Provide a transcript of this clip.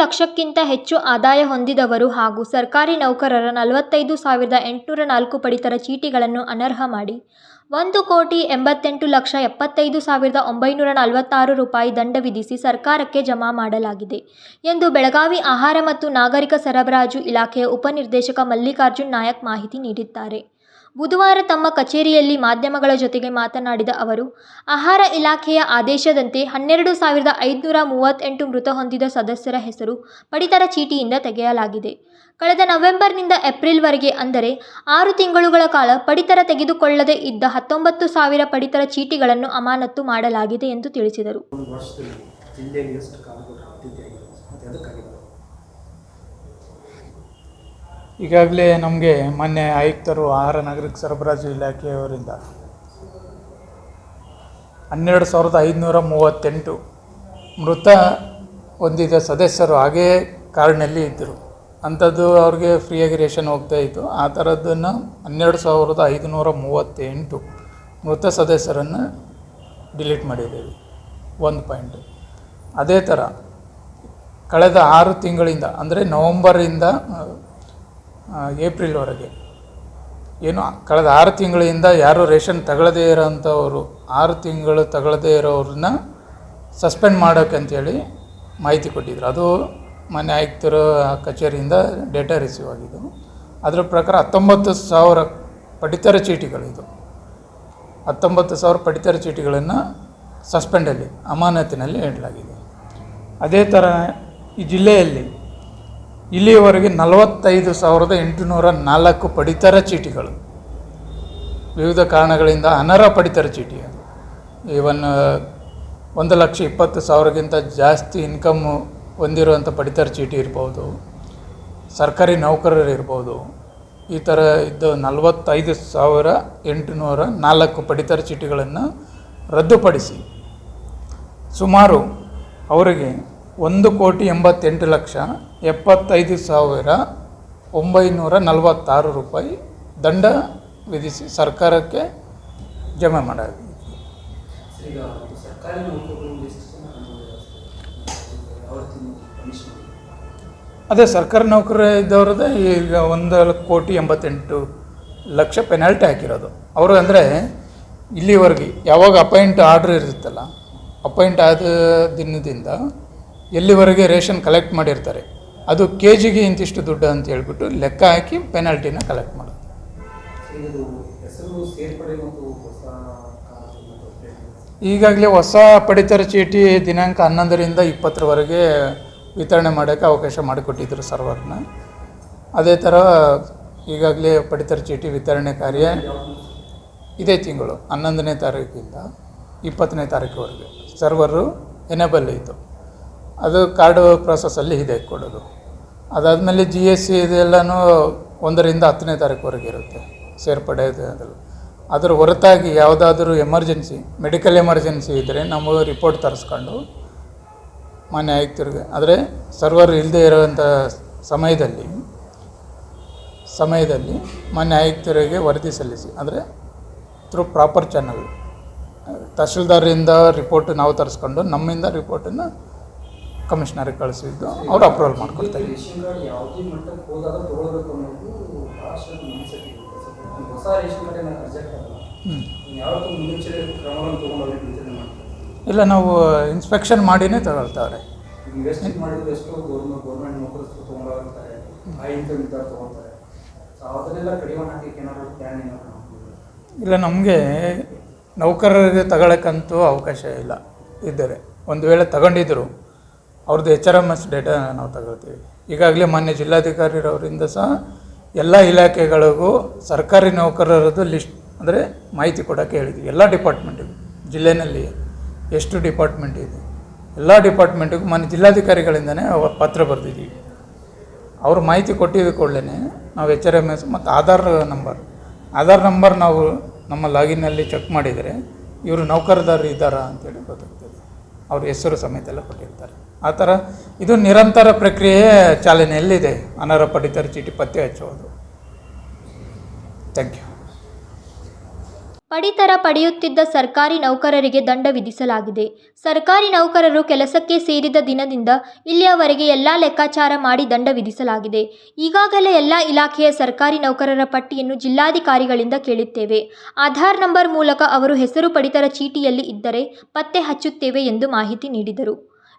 ಲಕ್ಷಕ್ಕಿಂತ ಹೆಚ್ಚು ಆದಾಯ ಹೊಂದಿದವರು ಹಾಗೂ ಸರ್ಕಾರಿ ನೌಕರರ ನಲವತ್ತೈದು ಸಾವಿರದ ಎಂಟುನೂರ ನಾಲ್ಕು ಪಡಿತರ ಚೀಟಿಗಳನ್ನು ಅನರ್ಹ ಮಾಡಿ. ಒಂದು ಕೋಟಿ ಎಂಬತ್ತೆಂಟು ಲಕ್ಷ ಎಪ್ಪತ್ತೈದು ಸಾವಿರದ ಒಂಬೈನೂರ ನಲವತ್ತಾರು ರೂಪಾಯಿ ದಂಡ ವಿಧಿಸಿ ಸರ್ಕಾರಕ್ಕೆ ಜಮಾ ಮಾಡಲಾಗಿದೆ ಎಂದು ಬೆಳಗಾವಿ ಆಹಾರ ಮತ್ತು ನಾಗರಿಕ ಸರಬರಾಜು ಇಲಾಖೆಯ ಉಪನಿರ್ದೇಶಕ ಮಲ್ಲಿಕಾರ್ಜುನ್ ನಾಯಕ್ ಮಾಹಿತಿ ನೀಡಿದ್ದಾರೆ. ಬುಧವಾರ ತಮ್ಮ ಕಚೇರಿಯಲ್ಲಿ ಮಾಧ್ಯಮಗಳ ಜೊತೆಗೆ ಮಾತನಾಡಿದ ಅವರು, ಆಹಾರ ಇಲಾಖೆಯ ಆದೇಶದಂತೆ ಹನ್ನೆರಡು ಸಾವಿರದ ಐದುನೂರ ಮೂವತ್ತೆಂಟು ಮೃತ ಹೊಂದಿದ ಸದಸ್ಯರ ಹೆಸರು ಪಡಿತರ ಚೀಟಿಯಿಂದ ತೆಗೆಯಲಾಗಿದೆ. ಕಳೆದ ನವೆಂಬರ್ನಿಂದ ಏಪ್ರಿಲ್ವರೆಗೆ ಅಂದರೆ ಆರು ತಿಂಗಳುಗಳ ಕಾಲ ಪಡಿತರ ತೆಗೆದುಕೊಳ್ಳದೆ ಇದ್ದ ಹತ್ತೊಂಬತ್ತು ಸಾವಿರ ಪಡಿತರ ಚೀಟಿಗಳನ್ನು ಅಮಾನತು ಮಾಡಲಾಗಿದೆ ಎಂದು ತಿಳಿಸಿದರು. ಈಗಾಗಲೇ ನಮಗೆ ಮೊನ್ನೆ ಆಯುಕ್ತರು ಆಹಾರ ನಾಗರಿಕ ಸರಬರಾಜು ಇಲಾಖೆಯವರಿಂದ ಹನ್ನೆರಡು ಸಾವಿರದ ಐದುನೂರ ಮೂವತ್ತೆಂಟು ಮೃತ ಹೊಂದಿದ ಸದಸ್ಯರು ಹಾಗೇ ಕಾರ್ಡ್ನಲ್ಲಿ ಇದ್ದರು. ಅಂಥದ್ದು ಅವ್ರಿಗೆ ಫ್ರೀಯಾಗಿ ರೇಷನ್ ಹೋಗ್ತಾ ಇತ್ತು. ಆ ಥರದ್ದನ್ನು ಹನ್ನೆರಡು ಸಾವಿರದ ಐದುನೂರ ಮೂವತ್ತೆಂಟು ಮೃತ ಸದಸ್ಯರನ್ನು ಡಿಲೀಟ್ ಮಾಡಿದ್ದೇವೆ. ಒಂದು ಪಾಯಿಂಟ್ ಅದೇ ಥರ ಕಳೆದ ಆರು ತಿಂಗಳಿಂದ, ಅಂದರೆ ನವಂಬರಿಂದ ಏಪ್ರಿಲ್ವರೆಗೆ. ಏನು ಕಳೆದ ಆರು ತಿಂಗಳಿಂದ ಯಾರು ರೇಷನ್ ತಗೊಳ್ಳದೇ ಇರೋಂಥವ್ರು, ಆರು ತಿಂಗಳು ತಗೊಳ್ಳದೇ ಇರೋರನ್ನ ಸಸ್ಪೆಂಡ್ ಮಾಡೋಕೆ ಅಂತೇಳಿ ಮಾಹಿತಿ ಕೊಟ್ಟಿದ್ರು. ಅದು ಮಾನ್ಯ ಆಯುಕ್ತರ ಕಚೇರಿಯಿಂದ ಡೇಟಾ ರಿಸೀವ್ ಆಗಿದ್ದು. ಅದರ ಪ್ರಕಾರ ಹತ್ತೊಂಬತ್ತು ಸಾವಿರ ಪಡಿತರ ಚೀಟಿಗಳಿದು ಹತ್ತೊಂಬತ್ತು ಸಾವಿರ ಪಡಿತರ ಚೀಟಿಗಳನ್ನು ಸಸ್ಪೆಂಡಲ್ಲಿ ಅಮಾನತಿನಲ್ಲಿ ಇಡಲಾಗಿದೆ. ಅದೇ ಥರ ಈ ಜಿಲ್ಲೆಯಲ್ಲಿ ಇಲ್ಲಿಯವರೆಗೆ ನಲವತ್ತೈದು ಸಾವಿರದ ಎಂಟುನೂರ ನಾಲ್ಕು ಪಡಿತರ ಚೀಟಿಗಳು. ವಿವಿಧ ಕಾರಣಗಳಿಂದ ಅನರ ಪಡಿತರ ಚೀಟಿ. ಈವನ್, ಒಂದು ಲಕ್ಷ ಇಪ್ಪತ್ತು ಸಾವಿರಕ್ಕಿಂತ ಜಾಸ್ತಿ ಇನ್ಕಮ್ಮು ಹೊಂದಿರುವಂಥ ಪಡಿತರ ಚೀಟಿ ಇರ್ಬೋದು. ಸರ್ಕಾರಿ ನೌಕರರು ಇರ್ಬೋದು. ಈ ಥರ ಇದ್ದ ನಲವತ್ತೈದು ಸಾವಿರ ಎಂಟುನೂರ ನಾಲ್ಕು ಪಡಿತರ ಚೀಟಿಗಳನ್ನು ರದ್ದುಪಡಿಸಿ. ಸುಮಾರು ಅವರಿಗೆ ಒಂದು ಕೋಟಿ ಎಂಬತ್ತೆಂಟು ಲಕ್ಷ ಎಪ್ಪತ್ತೈದು ಸಾವಿರ ಒಂಬೈನೂರ ನಲವತ್ತಾರು ರೂಪಾಯಿ ದಂಡ ವಿಧಿಸಿ ಸರ್ಕಾರಕ್ಕೆ ಜಮೆ ಮಾಡಲಾಗಿದೆ ಅವ್ರ ಅದೇ ಸರ್ಕಾರಿ ನೌಕರ ಇದ್ದವ್ರದ್ದೇ ಈಗ ಒಂದು ಕೋಟಿ ಎಂಬತ್ತೆಂಟು ಲಕ್ಷ ಪೆನಾಲ್ಟಿ ಹಾಕಿರೋದು. ಅವರು ಅಂದರೆ ಇಲ್ಲಿವರೆಗೆ ಯಾವಾಗ ಅಪಾಯಿಂಟ್ ಆರ್ಡ್ರ್ ಇರುತ್ತಲ್ಲ ಅಪಾಯಿಂಟ್ ಆದ ದಿನದಿಂದ ಎಲ್ಲಿವರೆಗೆ ರೇಷನ್ ಕಲೆಕ್ಟ್ ಮಾಡಿರ್ತಾರೆ? ಅದು ಕೆ ಜಿಗೆ ಇಂತಿಷ್ಟು ದುಡ್ಡು ಅಂತ ಹೇಳ್ಬಿಟ್ಟು ಲೆಕ್ಕ ಹಾಕಿ ಪೆನಾಲ್ಟಿನ ಕಲೆಕ್ಟ್ ಮಾಡೋದು. ಈಗಾಗಲೇ ಹೊಸ ಪಡಿತರ ಚೀಟಿ ದಿನಾಂಕ ಹನ್ನೊಂದರಿಂದ ಇಪ್ಪತ್ತರವರೆಗೆ ವಿತರಣೆ ಮಾಡೋಕ್ಕೆ ಅವಕಾಶ ಮಾಡಿಕೊಟ್ಟಿದ್ದರು ಸರ್ವರ್ನ. ಅದೇ ಥರ ಈಗಾಗಲೇ ಪಡಿತರ ಚೀಟಿ ವಿತರಣೆ ಕಾರ್ಯ ಇದೇ ತಿಂಗಳು ಹನ್ನೊಂದನೇ ತಾರೀಕಿಂದ ಇಪ್ಪತ್ತನೇ ತಾರೀಕುವರೆಗೆ. ಸರ್ವರು ಎನೇಬಲ್ ಇತ್ತು ಅದು ಕಾರ್ಡು ಪ್ರಾಸೆಸ್ಸಲ್ಲಿ ಇದೆ ಕೊಡೋದು. ಅದಾದಮೇಲೆ ಜಿ ಎಸ್ ಸಿ ಇದೆಲ್ಲನೂ ಒಂದರಿಂದ ಹತ್ತನೇ ತಾರೀಕುವರೆಗೆ ಇರುತ್ತೆ ಸೇರ್ಪಡೆ ಅದು. ಅದರ ಹೊರತಾಗಿ ಯಾವುದಾದ್ರೂ ಎಮರ್ಜೆನ್ಸಿ ಮೆಡಿಕಲ್ ಎಮರ್ಜೆನ್ಸಿ ಇದ್ದರೆ ನಾವು ರಿಪೋರ್ಟ್ ತರಿಸ್ಕೊಂಡು ಮನೆ ಆಯುಕ್ತರಿಗೆ. ಆದರೆ ಸರ್ವರ್ ಇಲ್ಲದೆ ಇರುವಂಥ ಸಮಯದಲ್ಲಿ ಸಮಯದಲ್ಲಿ ಮನೆ ಆಯುಕ್ತರಿಗೆ ವರದಿ ಸಲ್ಲಿಸಿ. ಅಂದರೆ ಥ್ರೂ ಪ್ರಾಪರ್ ಚಾನಲ್ ತಹಶೀಲ್ದಾರಿಂದ ರಿಪೋರ್ಟ್ ನಾವು ತರಿಸ್ಕೊಂಡು, ನಮ್ಮಿಂದ ರಿಪೋರ್ಟನ್ನು ಕಮಿಷನರಿಗೆ ಕಳಿಸಿದ್ದು, ಅವ್ರು ಅಪ್ರೂವಲ್ ಮಾಡ್ಕೊಡ್ತಾರೆ ಇಲ್ಲ, ನಾವು ಇನ್ಸ್ಪೆಕ್ಷನ್ ಮಾಡಿನೇ ತಗೊಳ್ತಾವ್ರೆ. ಇಲ್ಲ, ನಮಗೆ ನೌಕರರಿಗೆ ತಗೊಳಕ್ಕಂತೂ ಅವಕಾಶ ಇಲ್ಲ. ಇದ್ದರೆ ಒಂದು ವೇಳೆ ತಗೊಂಡಿದ್ದರು ಅವ್ರದ್ದು H R M S data ನಾವು ತಗೊಳ್ತೀವಿ. ಈಗಾಗಲೇ ಮಾನ್ಯ ಜಿಲ್ಲಾಧಿಕಾರಿರವರಿಂದ ಸಹ ಎಲ್ಲ ಇಲಾಖೆಗಳಿಗೂ ಸರ್ಕಾರಿ ನೌಕರರದ್ದು ಲಿಸ್ಟ್ ಅಂದರೆ ಮಾಹಿತಿ ಕೊಡೋಕ್ಕೆ ಹೇಳಿದ್ವಿ. ಎಲ್ಲ ಡಿಪಾರ್ಟ್ಮೆಂಟಿಗೂ ಜಿಲ್ಲೆಯಲ್ಲಿ ಎಷ್ಟು ಡಿಪಾರ್ಟ್ಮೆಂಟ್ ಇದೆ. ಎಲ್ಲ ಡಿಪಾರ್ಟ್ಮೆಂಟಿಗೂ ಮಾನ್ಯ ಜಿಲ್ಲಾಧಿಕಾರಿಗಳಿಂದನೇ ಪತ್ರ ಬರೆದಿದ್ದೀವಿ ಅವರು ಮಾಹಿತಿ ಕೊಟ್ಟಿದ್ದ ಕೂಡಲೇ ನಾವು ಎಚ್ ಆರ್ ಎಂ ಎಸ್ ಮತ್ತು ಆಧಾರ್ ನಂಬರ್ ಆಧಾರ್ ನಂಬರ್ ನಾವು ನಮ್ಮ ಲಾಗಿನ್ನಲ್ಲಿ ಚೆಕ್ ಮಾಡಿದರೆ ಇವರು ನೌಕರದಾರರು ಇದ್ದಾರಾ ಅಂತೇಳಿ ಗೊತ್ತಾಗ್ತದೆ. ಅವ್ರ ಹೆಸರು ಸಮೇತ ಎಲ್ಲ ಕೊಟ್ಟಿರ್ತಾರೆ. ಆ ಥರ ಇದು ನಿರಂತರ ಪ್ರಕ್ರಿಯೆ ಚಾಲನೆಯಲ್ಲಿದೆ. ಅನರ್ಹ ಪಡಿತರ ಚೀಟಿ ಪತ್ತೆ ಹಚ್ಚುವುದು. ಥ್ಯಾಂಕ್ ಯು ಪಡಿತರ ಪಡೆಯುತ್ತಿದ್ದ ಸರ್ಕಾರಿ ನೌಕರರಿಗೆ ದಂಡ ವಿಧಿಸಲಾಗಿದೆ. ಸರ್ಕಾರಿ ನೌಕರರು ಕೆಲಸಕ್ಕೆ ಸೇರಿದ ದಿನದಿಂದ ಇಲ್ಲಿಯವರೆಗೆ ಎಲ್ಲ ಲೆಕ್ಕಾಚಾರ ಮಾಡಿ ದಂಡ ವಿಧಿಸಲಾಗಿದೆ. ಈಗಾಗಲೇ ಎಲ್ಲ ಇಲಾಖೆಯ ಸರ್ಕಾರಿ ನೌಕರರ ಪಟ್ಟಿಯನ್ನು ಜಿಲ್ಲಾಧಿಕಾರಿಗಳಿಂದ ಕೇಳುತ್ತೇವೆ. ಆಧಾರ್ ನಂಬರ್ ಮೂಲಕ ಅವರು ಹೆಸರು ಪಡಿತರ ಚೀಟಿಯಲ್ಲಿ ಇದ್ದರೆ ಪತ್ತೆ ಹಚ್ಚುತ್ತೇವೆ ಎಂದು ಮಾಹಿತಿ ನೀಡಿದರು.